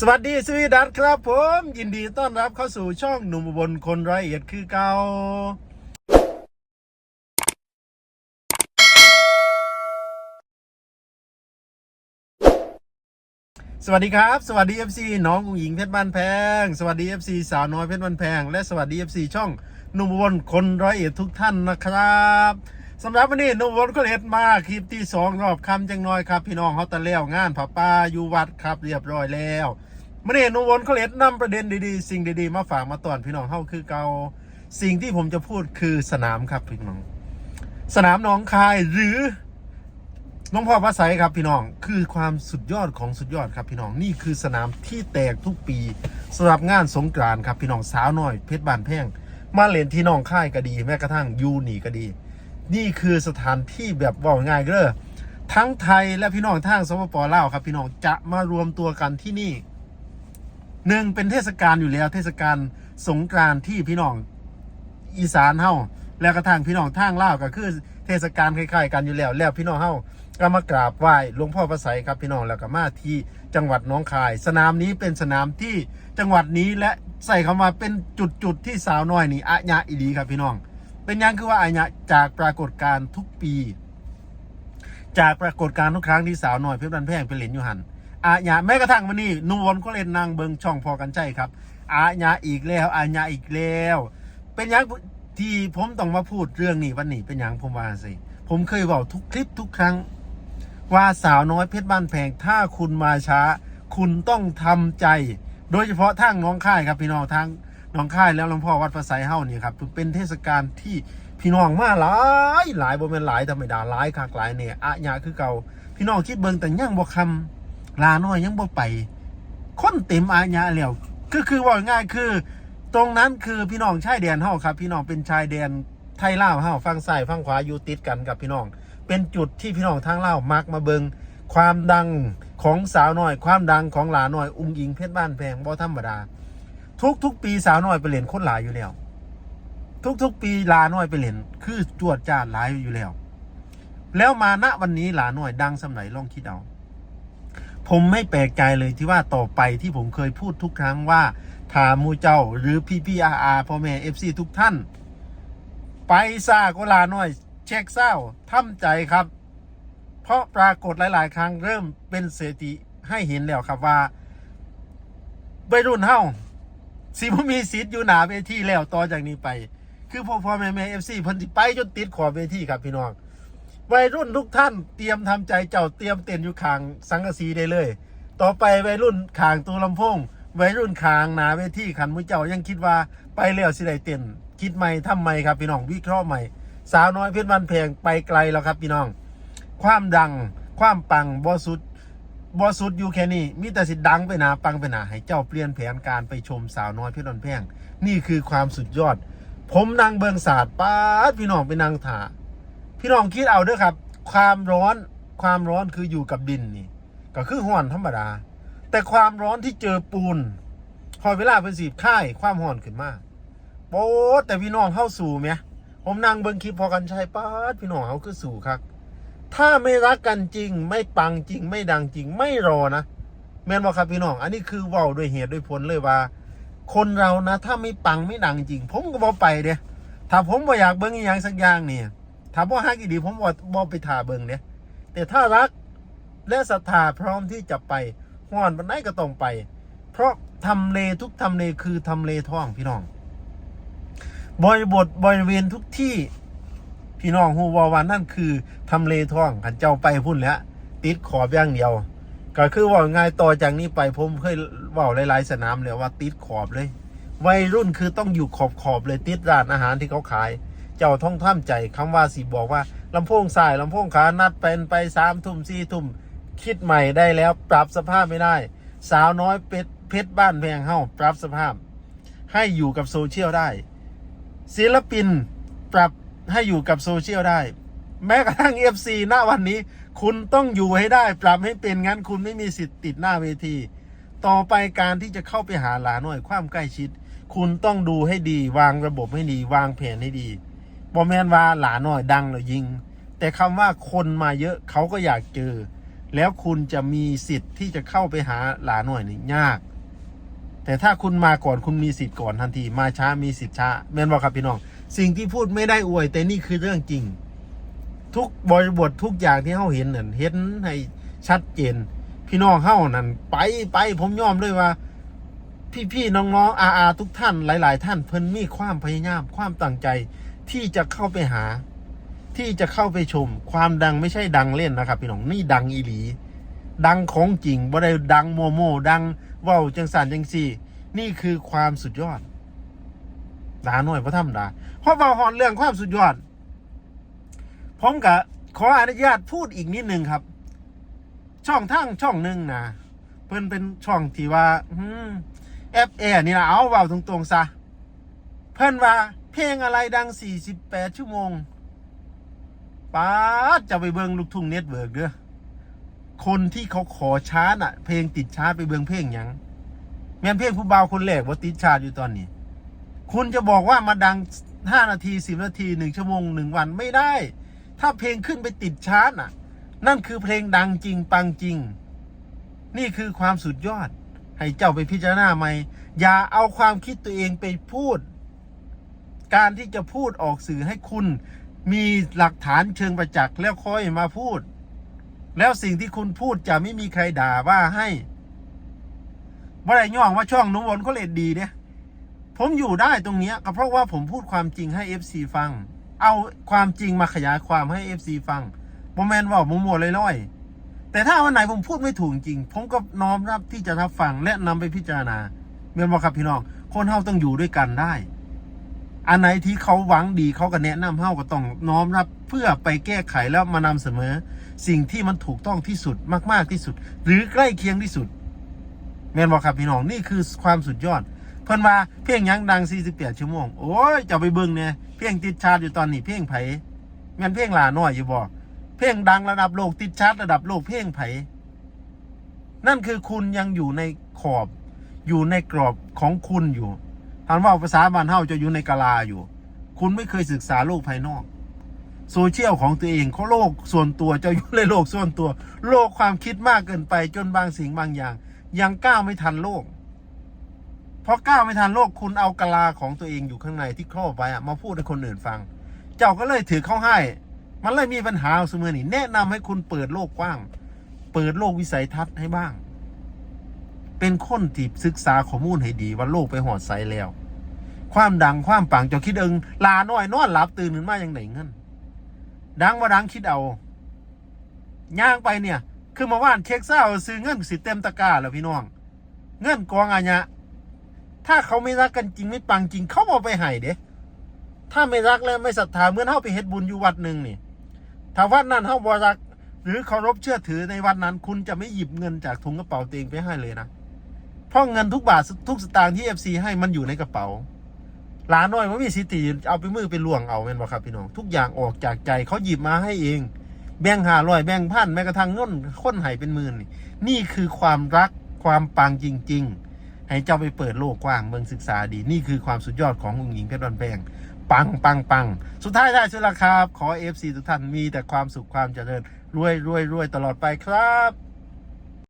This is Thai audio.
สวัสดีสวีดัตครับผม ยินดีต้อนรับเข้าสู่ช่องหนุ่มบลคนร้อยเอ็ดคือเก่าสวัสดีครับ สวัสดี FC น้องอุ๋งหญิงเพชรบ้านแพง สวัสดี FC สาวน้อยเพชรบ้านแพง และสวัสดี FC ช่องหนุ่มบลคนร้อยเอ็ดทุกท่านนะครับ สำหรับวันนี้นุ่มอุบลคนเอ็ดมาคลิปที่สองรอบคำจังน้อยครับ พี่น้องเขาตะเลี้ยวงานผาป้าอยู่วัดครับเรียบร้อยแล้วมื่อนี้นุวนเขาเล็ดนำประเด็นดีๆ สิ่งดีๆ มาฝากมาตอนพี่น้องเฮาคือเกาสิ่งที่ผมจะพูดคือสนามครับพี่น้อง สนามหนองคายหรือหลวงพ่อพระไสครับพี่น้องคือความสุดยอดของสุดยอดครับพี่น้องนี่คือสนามที่แตกทุกปีสำหรับงานสงกรานต์ครับพี่น้องสาวน้อยเพชรบานแพงมาเล่นที่หนองค่ายก็ดี แม้กระทั่งยูนี่ก็ดี นี่คือสถานที่แบบว่าง่ายเด้อทั้งไทยและพี่น้องทางสปปลาวครับ พี่น้องจะมารวมตัวกันที่นี่หนึ่งเป็นเทศกาลอยู่แล้ว เทศกาลสงกรานต์ที่พี่น้องอีสานเฮาแล้วกระทั่งพี่น้องทางลาวก็คือ เทศกาลคล้ายๆกันอยู่แล้ว แล้วพี่น้องเฮาก็มากราบไหว้หลวงพ่อพระไสยครับพี่น้องแล้วก็มาที่จังหวัดน้องคาย สนามนี้เป็นสนามที่จังหวัดนี้และใส่คำว่าเป็นจุดๆที่สาวน้อยนี่อะญะอีดีครับพี่น้อง เป็นยังคือว่าอะญะจากปรากฏการณ์ทุกปี จากปรากฏการณ์ทุกครั้งที่สาวน้อยเพชรบันแพงไปเล่นอยู่หันอาญาแม้กระทั่งวันนี้นูวนก็เล่นนางเบิงช่องพอกันใจครับอาญาอีกแล้วอาญาอีกแล้ว เป็นยังที่ผมต้องมาพูดเรื่องนี้วันนี้เป็นยังผมว่าสิผมเคยบอกทุกคลิปทุกครั้ง ว่าสาวน้อยเพชรบ้านแพงถ้าคุณมาช้า คุณต้องทำใจ โดยเฉพาะทางน้องค่ายครับพี่น้องทาง น้องค่ายแล้วหลวงพ่อวัดพระไสยเฮ้านี่ครับเป็นเทศกาลที่พี่น้องมาหลายหลายบ่เป็นหลายธรรมดาหลายคักหลายเนี่ยอาญาคือเก่าพี่น้องคิดเบิ่งแต่ยังบ่คำลาน้อยยังบ่ไปคนเต็มอาญาแล้วก็คือว่าง่ายคือ ตรงนั้นคือพี่น้องชายแดนเฮาครับ พี่น้องเป็นชายแดนไทยลาวเฮาฝั่งซ้ายฝั่งขวาอยู่ติดกันกับพี่น้อง เป็นจุดที่พี่น้องทางลาวมักมาเบิงความดังของสาวน้อย ความดังของหลาน้อย อุ้งอิงเพชรบ้านแพงบ่ธรรมดา ทุกทุกๆปีสาวน้อยไปเล่นคนหลายอยู่แล้ว ทุกทุกๆปีลาน้อยไปเล่นคือจวดจ้าหลายอยู่แล้ว แล้วมาณวันนี้หลาน้อยดังสำไหนลองคิดเอาผมไม่แปลกใจเลยที่ว่าต่อไปที่ผมเคยพูดทุกครั้งว่าถามมูเจ้าหรือพี่พี่อาอาพ่อแม่เอฟซีทุกท่าน ไปซาโกลาหน่อย เช็คเศร้าทำใจครับ เพราะปรากฏหลาย ๆ ครั้งเริ่มเป็นเสถิให้เห็นแล้วครับว่าวัยรุ่นเฮา สิบ่มีสิทธิ์อยู่หนาเวทีแล้วต่อจากนี้ไป คือพ่อพ่อแม่แม่เอฟซีเพิ่นสิไปจนติดขอบเวทีครับพี่น้องวัยรุ่นทุกท่านเตรียมทำใจเจ้าเตรียมเต้นอยู่ขางสังกะสีได้เลย ต่อไปวัยรุ่นขางตัวลำโพงวัยรุ่นขางหนาเวทีขันมุ้ยเจ้ายังคิดว่าไปแล้วสิได้เต้นคิดใหม่ทำใหม่ครับพี่น้องวิเคราะห์ใหม่ สาวน้อยเพชรบันเพงไปไกลแล้วครับพี่น้อง ความดังความปังบอสุด บอสุดอยู่แค่นี้มีแต่สิดังไปหนาปังไปหนาให้เจ้าเปลี่ยนแผนการไปชมสาวน้อยเพชรบันเพงนี่คือความสุดยอด ผมนางเบิงศาสตร์ป้าพี่น้องไปนางถาพี่น้องคิดเอาเด้วยครับ ความร้อนความร้อนคืออยู่กับดินนี่ ก็คือห้อนธรรมดา แต่ความร้อนที่เจอปูนพอเวลาเป็นสีค่ายความห้อนขึ้นมาโป๊แต่พี่น้องเข้าสู่ไหมผมนั่งเบิงคลิปพอกันใช้ป้าพี่น้องเขาคือสู่ครับ ถ้าไม่รักกันจริง ไม่ปังจริง ไม่ดังจริง ไม่รอนะแม่นบอกครับพี่น้อง อันนี้คือว้าด้วยเหตุด้วยผลเลยว่า คนเรานะ ถ้าไม่ปังไม่ดังจริง ผมก็บอไปเด้ถ้าผมบ่อยากเบิ่งอย่างสักอย่างเนี่ยถามว่ฮักอีดี ผมบอกบอกไปถ่าเบิงเนี่ยแต่ถ้ารักและศรัทธาพร้อมที่จะไปห้อนวันไหนก็ต้องไป เพราะทำเลทุกทำเลคือทำเลท่องพี่น้องบริบทบริเวณทุกที่ พี่น้องฮูวาวันนั่นคือทำเลท่องขันเจ้าไปพุ่นแล้วติดขอบอย่างเดียว ก็คือว่าง่ายต่อจากนี้ไปผมเคยว่าหลายๆสนามเลยว่าติดขอบเลย วัยรุ่นคือต้องอยู่ขอบขอบๆเลยติดร้านอาหารที่เขาขาย เจ้าท่องท่ามใจคำว่าสิบอกว่าลำโพงสายลำโพงขานัดเป็นไปสามทุ่มสี่ทุ่มคิดใหม่ได้แล้วปรับสภาพไม่ได้ สาวน้อยเป็ดเพชรบ้านแพงเฮ้าปรับสภาพ ให้อยู่กับโซเชียลได้ ศิลปินปรับ ให้อยู่กับโซเชียลได้ แม้กระทั่ง FC หน้าวันนี้ คุณต้องอยู่ให้ได้ ปรับให้เป็นงั้นคุณไม่มีสิทธิ์ติดหน้าเวที ต่อไปการที่จะเข้าไปหาหลาหน่อยความใกล้ชิด คุณต้องดูให้ดี วางระบบให้ดี วางแผนให้ดีบอแมนว่าหลาหน่อยดังเลยยิง แต่คำว่าคนมาเยอะเขาก็อยากเจอ แล้วคุณจะมีสิทธิ์ที่จะเข้าไปหาหลาหน่อยนี่ยาก แต่ถ้าคุณมาก่อนคุณมีสิทธิ์ก่อนทันที มาช้ามีสิทธิ์ช้าแม่นบอกครับพี่น้อง สิ่งที่พูดไม่ได้อวย แต่นี่คือเรื่องจริง ทุกบริบททุกอย่างที่เฮาเห็นนั่นเห็นให้ชัดเจน พี่น้องเฮานั่นไปไปผมยอมด้วยว่าพี่พี่ๆน้องๆอาอาทุกท่านหลาย ๆ ท่านเพิ่นมีความพยายามความตั้งใจ ที่จะเข้าไปหา ที่จะเข้าไปชม ความดังไม่ใช่ดังเล่นนะครับ พี่น้องนี่ดังอีหลี ดังของจริงบ่ได้ดังโมโมดังเว้าจังสันจังสี่ นี่คือความสุดยอด ดาหน่อยพระธรรมดาเพราะว่าหอนเรื่องความสุดยอด ผมกับขออนุญาตพูดอีกนิดนึงครับ ช่องทั้งช่องหนึ่งนะเพิ่นเป็นช่องที่ว่าแอปแอนี่นะเอาเบาตรงๆซะ เพิ่นว่า เพลงอะไรดัง 48 ชั่วโมงป้าจะไปเบิงลูกทุ่งเน็ตเวิร์กเด้อคนที่เขาขอชาร์ตอะเพลงติดชาร์ตไปเบิงเพลงยังแม่นเพลงผู้เบาวคนแรกว่าติดชาร์ตอยู่ตอนนี้ คุณจะบอกว่ามาดัง 5 นาที 10 นาที 1 ชั่วโมง 1 วันไม่ได้ ถ้าเพลงขึ้นไปติดชาร์ตอะ นั่นคือเพลงดังจริงปังจริง นี่คือความสุดยอด ให้เจ้าไปพิจารณาไหมอย่าเอาความคิดตัวเองไปพูด การที่จะพูดออกสื่อให้คุณมีหลักฐานเชิงประจักษ์แล้วค่อยมาพูด แล้วสิ่งที่คุณพูดจะไม่มีใครด่าว่าให้ว่าไรย่องว่าช่องนุ่มวนเขาเลดดีเนี่ย ผมอยู่ได้ตรงนี้ก็เพราะว่าผมพูดความจริงให้ FC ฟัง เอาความจริงมาขยายความให้ FC ฟังโมแมนว่ามัวมัวลอยๆแต่ถ้าวันไหนผมพูดไม่ถูกจริง ผมก็น้อมรับที่จะรับฟังและนำไปพิจารณาเมื่อบอกครับพี่น้อง คนเฮาต้องอยู่ด้วยกันได้ อันไหนที่เขาหวังดีเขาก็แนะนำเฮาก็ต้องน้อมรับเพื่อไปแก้ไขแล้วมานำเสนอสิ่งที่มันถูกต้องที่สุดมาก ๆที่สุด หรือใกล้เคียงที่สุดแมนบอกครับพี่น้องนี่คือความสุดยอด เพิ่นว่าเพลงยังดัง 48 ชั่วโมง โอ้ยจะไปเบิ่งเนี่ยเพลงติดชาร์ตอยู่ตอนนี้เพลงไผแม่นเพลงหลาน้อยอยู่บ่เพลงดังระดับโลกติดชาร์ตระดับโลกเพลงไผนั่นคือคุณยังอยู่ในขอบอยู่ในกรอบของคุณอยู่ถามว่าภาษาบ้านเฮาจะอยู่ในกาลาอยู่ คุณไม่เคยศึกษาโลกภายนอก โซเชียลของตัวเองเขาโลกส่วนตัวจะอยู่ในโลกส่วนตัว โลกความคิดมากเกินไปจนบางสิ่งบางอย่าง ยังก้าวไม่ทันโลก เพราะก้าวไม่ทันโลกคุณเอากะลาของตัวเองอยู่ข้างในที่ครอบไว้อะมาพูดให้คนอื่นฟัง เจ้าก็เลยถือเข้าให้ มันเลยมีปัญหาเสมอนี่แนะนำให้คุณเปิดโลกกว้าง เปิดโลกวิสัยทัศน์ให้บ้าง เป็นคนที่ศึกษาข้อมูลให้ดีว่าโลกไปหอดไซแล้ว ความดังความปังเจ้าคิดเองลาน้อยนอนหลับตื่นขึ้นมาอย่างไหนเงินดังว่าดังคิดเอาย่างไปเนี่ย คือมาว่านเช็คเศร้าซื้อเงินสิเต็มตะกร้าแล้วพี่น้อง เงินกองอันเนี้ย ถ้าเขาไม่รักกันจริงไม่ปังจริง เขาบอกไปให้เด้ถ้าไม่รักแล้วไม่ศรัทธาเหมื่อนเฮาไปเฮ็ดบุญอยู่วัดหนึ่งนี่ถ้าวัดนั้นเฮาบ่รัก หรือเคารพเชื่อถือในวัดนั้น คุณจะไม่หยิบเงินจากถุงกระเป๋าตัวเองไปให้เลยนะเพราะเงินทุกบาททุกสตางค์ที่เอฟซีให้มันอยู่ในกระเป๋าหลานน้อยมันมีสิทธิเอาไปมือไปล่วงเอาแม่นบ่ครับพี่น้องทุกอย่างออกจากใจเขาหยิบมาให้เอง แบ่งหาร้อยแบ่งพันแม้กระทั่งเงินคนหายเป็นหมื่นนี่นี่คือความรักความปังจริง ๆ ให้เจ้าไปเปิดโลกกว้างเมืองศึกษาดี นี่คือความสุดยอดขององค์หญิงเพชรบันแพงปังปังปัง สุดท้ายได้สุดละครับ ขอเอฟซีทุกท่านมีแต่ความสุขความเจริญรวยรวยรวยตลอดไปครับ